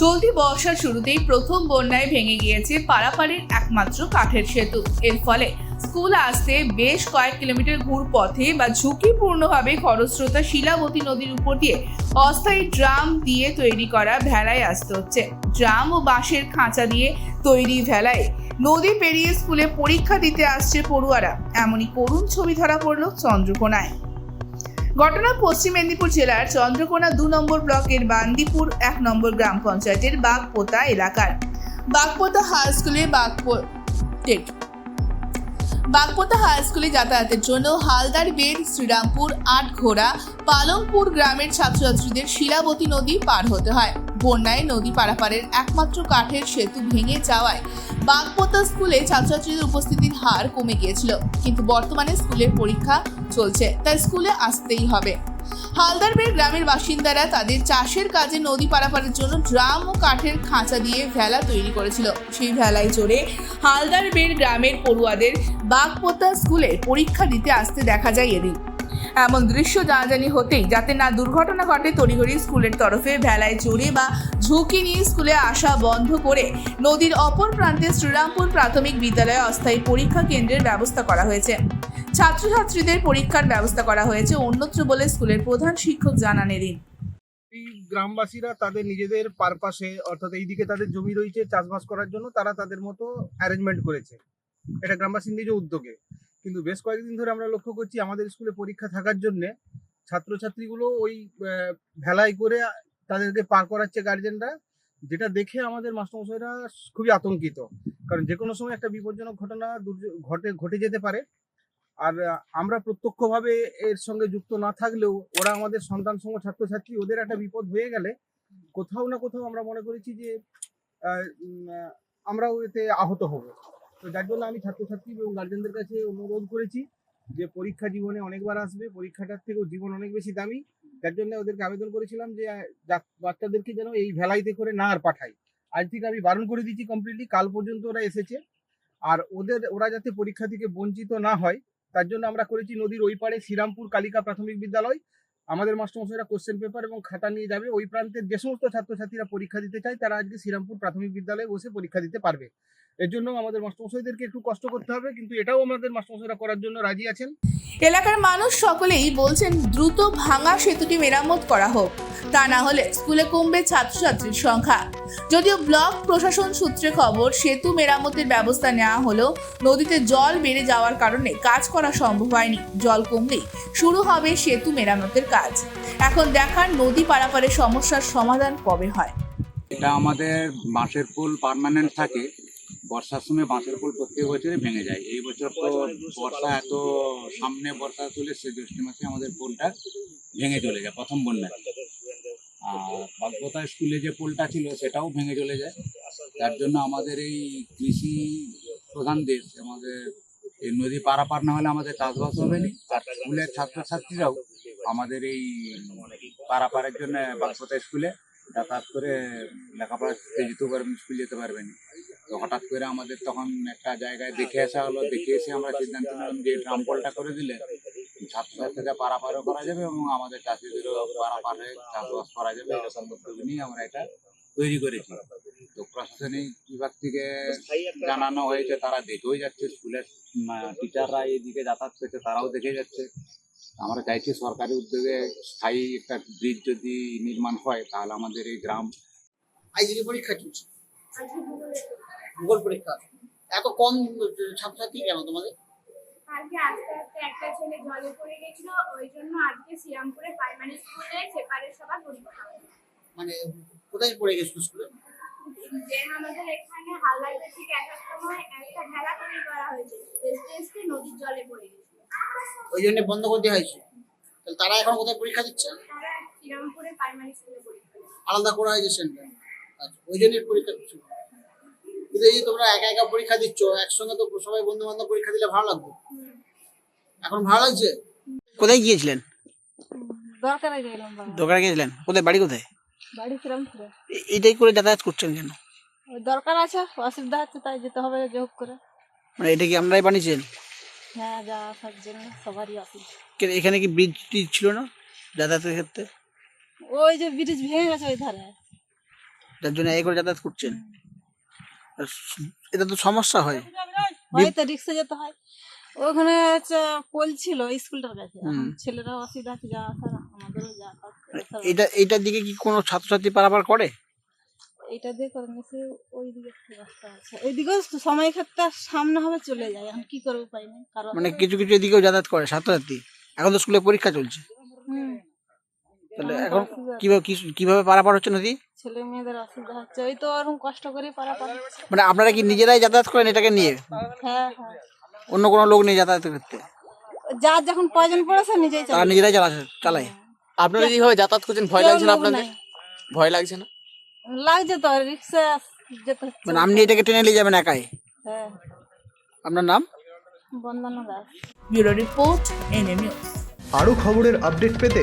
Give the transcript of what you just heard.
চলতি বর্ষার শুরুতেই প্রথম বন্যায় ভেঙে গিয়েছে পারাপাড়ের একমাত্র কাঠের সেতু। এর ফলে স্কুল আসতে বেশ কয়েক কিলোমিটার ঘুর পথে বা ঝুঁকিপূর্ণভাবে খরস্রোতা শিলাবতী নদীর উপর দিয়ে অস্থায়ী ড্রাম দিয়ে তৈরি করা ভেলায় আসতে হচ্ছে। ড্রাম ও বাঁশের খাঁচা দিয়ে তৈরি ভেলায় নদী পেরিয়ে স্কুলে পরীক্ষা দিতে আসছে পড়ুয়ারা। এমনই করুণ ছবি ধরা পড়ল চন্দ্রকোনায়। ঘটনা পশ্চিম মেদিনীপুর জেলার চন্দ্রকোনা দু নম্বর ব্লকের বান্দিপুর এক নম্বর গ্রাম পঞ্চায়েতের বাগপোতা এলাকার। বাগপোতা হাই স্কুলে বাগপো বাগপোতা হাই স্কুলে যাতায়াতের জন্য হালদার বেদ শ্রীরামপুর আটঘোড়া পালংপুর গ্রামের ছাত্রছাত্রীদের শিলাবতী নদী পার হতে হয়। বন্যায় নদী পারাপারের একমাত্র কাঠের সেতু ভেঙে যাওয়ায় বাগপোতা স্কুলে ছাত্রছাত্রীদের উপস্থিতির হার কমে গিয়েছিল, কিন্তু বর্তমানে স্কুলের পরীক্ষা চলছে, তাই স্কুলে আসতেই হবে। হালদারবের গ্রামের বাসিন্দারা তাদের চাষের কাজে নদী পারাপারের জন্য ড্রাম ও কাঠের খাঁচা দিয়ে ভেলা তৈরি করেছিল। সেই ভেলায় চড়ে হালদারবের গ্রামের পড়ুয়াদের বাগপোতা স্কুলে পরীক্ষা দিতে আসতে দেখা যায় এদিন। এমন দৃশ্য জানাজানি হতেই যাতে না দুর্ঘটনা ঘটে তড়িঘড়ি স্কুলের তরফে ভেলায় চড়ে বা ঝুঁকি নিয়ে স্কুলে আসা বন্ধ করে নদীর অপর প্রান্তে শ্রীরামপুর প্রাথমিক বিদ্যালয়ে অস্থায়ী পরীক্ষা কেন্দ্রের ব্যবস্থা করা হয়েছে। ছাত্রছাত্রীদের পরীক্ষার ব্যবস্থা করা হয়েছে অন্যত্র বলে স্কুলের প্রধান শিক্ষক জানান এদিন। গ্রামবাসীরা তাদের নিজেদের পারপাসে, অর্থাৎ এইদিকে তাদের জমি রয়েছে চাষবাস করার জন্য, তারা তাদের মতো অ্যারেঞ্জমেন্ট করেছে। এটা গ্রামবাসীর নিজ উদ্যোগে। কিন্তু বেশ কয়েকদিন ধরে আমরা লক্ষ্য করছি আমাদের স্কুলে পরীক্ষা থাকার জন্য ছাত্রছাত্রীগুলো ওই ভেলাই করে তাদেরকে পার করাচ্ছে গার্জেনরা, যেটা দেখে আমাদের মাস্টারমশাইরা খুবই আতঙ্কিত। কারণ যে কোনো সময় একটা বিপজ্জনক ঘটনা ঘটে ঘটে যেতে পারে। আর আমরা প্রত্যক্ষভাবে এর সঙ্গে যুক্ত না থাকলেও ওরা আমাদের সন্তান সম ছাত্রছাত্রী ওদের একটা বিপদ হয়ে গেলে কোথাও না কোথাও আমরা মনে করেছি যে আমরাও এতে আহত হব। তো যার জন্য আমি ছাত্রছাত্রী এবং গার্জেনদের কাছে অনুরোধ করেছি যে পরীক্ষা জীবনে অনেকবার আসবে, পরীক্ষাটার থেকেও জীবন অনেক বেশি দামি। যার জন্য ওদেরকে আবেদন করেছিলাম যে বাচ্চাদেরকে যেন এই ভেলাইতে করে না আর পাঠাই আজ থেকে আমি বারণ করে দিচ্ছি কমপ্লিটলি কাল পর্যন্ত ওরা এসেছে। আর ওদের, ওরা যাতে পরীক্ষা থেকে বঞ্চিত না হয়, তার জন্য আমরা করেছি নদীর ওই পাড়ে শ্রীরামপুর কালিকা প্রাথমিক বিদ্যালয়। আমাদের মাস্টারমশাইরা কোশ্চেন পেপার এবং খাতা নিয়ে যাবে। ওই প্রান্তের যে সমস্ত ছাত্রছাত্রীরা পরীক্ষা দিতে চায়, তারা আজকে শ্রীরামপুর প্রাথমিক বিদ্যালয়ে বসে পরীক্ষা দিতে পারবে। এর জন্য আমাদের মাস্টারমশাইদেরকে একটু কষ্ট করতে হবে কিন্তু এটাও আমাদের মাস্টারমশাইরা করার জন্য রাজি আছেন। এলাকার মানুষ সকলেই বলছেন দ্রুত ভাঙা সেতুটি মেরামত করা হোক তা না হলে স্কুলে কমবে ছাত্রছাত্রীর সংখ্যা। যদিও ব্লক প্রশাসন সূত্রে খবর সেতু মেরামতের ব্যবস্থা নেওয়া হলেও নদীতে জল বেড়ে যাওয়ার কারণে কাজ করা সম্ভব হয়নি। জল কমলেই শুরু হবে সেতু মেরামতের কাজ। এখন দেখার নদী পারাপারের সমস্যার সমাধান কবে হয়? এটা আমাদের বাঁশের পুল পার্মানেন্ট থাকে। বর্ষার সময় বাঁশের পুল প্রত্যেক বছরে ভেঙে যায়। এই বছর তো বর্ষা এত সামনে বর্ষা চলে সে জ্যৈষ্ঠ মাসে আমাদের পোলটা ভেঙে চলে যায়, প্রথম বন্যায়। আর বাগবতা স্কুলে যে পোলটা ছিল, সেটাও ভেঙে চলে যায়। তার জন্য আমাদের এই কৃষি প্রধান দেশ, আমাদের এই নদী পারাপার না হলে আমাদের চাষবাস হবে না। আর স্কুলের ছাত্রছাত্রীরাও আমাদের এই পারাপারের জন্য বাগবতা স্কুলে যাতায়াত করে লেখাপড়া যেতেও পারবেন, স্কুল যেতে পারবেন। হঠাৎ করে আমাদের তখন একটা জায়গায় দেখে আসা হলো, দেখে এসে আমরা সিদ্ধান্ত নিলাম যে ড্রাম কলটা করে দিলে ছাত্রছাত্রীরা পারাপারও করা যাবে এবং আমাদের চাষিদেরও পারাপারে চাষবাস করা যাবে এরকম উদ্যোগ নিয়ে আমরা এটা তৈরি করেছি। তো প্রশাসনিক বিভাগ থেকে জানানো হয়েছে, তারা দেখেও যাচ্ছে, স্কুলের টিচাররা এইদিকে যাতায়াত করছে, তারাও দেখে যাচ্ছে। আমরা চাইছি সরকারি উদ্যোগে স্থায়ী একটা ব্রিজ যদি নির্মাণ হয়, তাহলে আমাদের এই গ্রাম আইজিডি পরীক্ষা চলছে। ভূগোল পরীক্ষা। এত কম ছাত্রছাত্রী কেন তোমাদের? আস্তে আস্তে একটা ছেলে জলে পড়ে গেছিল ওই জন্য আজকে শ্রীরামপুরে প্রাইমারি স্কুলে সেপারের সবার পরীক্ষা মানে কোথায় পড়ে গেছিল স্কুলে যে আমাদের এখানে ঠিক একার সময় একটা খেলা তৈরি করা হয়েছে। নদীর জলে পড়ে গেছিল। ওই জন্য বন্ধ করে দেওয়া হয়েছে। তাহলে তারা এখন কোথায় পরীক্ষা দিচ্ছে? তারা শ্রীরামপুরে প্রাইমারি স্কুলে পরীক্ষা আলাদা করা হয়েছে সেন্টার আচ্ছা ওই জন্য পরীক্ষা দিচ্ছ। কিন্তু এই তোমরা একা একা পরীক্ষা দিচ্ছ একসঙ্গে তো সবাই বন্ধু বান্ধব পরীক্ষা দিলে ভালো লাগবে। এখন ভালো লাগছে? কোথায় গিয়েছিলেন? দরকারে গেলাম গিয়েছিলেন? কোথায় বাড়ি কোথায়? বাড়ি শ্রীরামপুরে। এ- করে যাতায়াত করছেন কেন? ওই দরকার আছে অসুবিধা হচ্ছে তাই যেতে হবে যে হোক করে। মানে এটা কি আমরাই বানিয়েছেন? হ্যাঁ যা আসার জন্য সবারই অসুবিধা। এখানে কি ব্রিজ ছিল না যাতায়াতের ক্ষেত্রে? ওই যে ব্রিজ ভেঙে গেছে ওই ধারে। যার জন্য এই করে যাতায়াত করছেন? এটা তো সমস্যা হয়। হয়তো রিক্সা যেতে হয়। ওখানে পোল ছিল স্কুলটার কাছে। এখন হুম। ছেলেরা অসুবিধা আছে যাওয়া আসার আমাদেরও সবাই। এটা এইটার দিকে কি কোনো ছাত্রছাত্রী পারাপার করে? এইটা দিয়ে করে নিচে ওই দিকে রাস্তা আছে। ওইদিকেও তো সময় ক্ষেত্রে সামনে হবে চলে যায়। এখন কি করে উপায় নেই? কারণ মানে কিছু কিছু এদিকেও যাতায়াত করে ছাত্রছাত্রী। এখন তো স্কুলে পরীক্ষা চলছে। হুম, তাহলে এখন। কীভাবে কি- কীভাবে পারাপার হচ্ছে নদী? ছেলে মেয়েদের অসুবিধা হচ্ছে ওই তো ওরকম কষ্ট করে পারা পারে মানে আপনারা কি নিজেরাই যাতায়াত করেন এটাকে নিয়ে? হ্যাঁ হ্যাঁ। অন্য কোনো লোক নেই যাতায়াত করতে? যার যখন প্রয়োজন পড়েছে নিজেই তারা চালায়। নিজেরাই চালাচ্ছে চালায়। আপনারা যেভাবে যাতায়াত করছেন? ভয় লাগছে না আপনাদের? ভয় লাগছে না? লাগছে তো রিক্সা যেতে হচ্ছে। মানে আপনি এটাকে টেনে নিয়ে যাবেন একাই? হ্যাঁ। আপনার নাম? Bandana Das. Bureau report NA news আরও খবরের আপডেট পেতে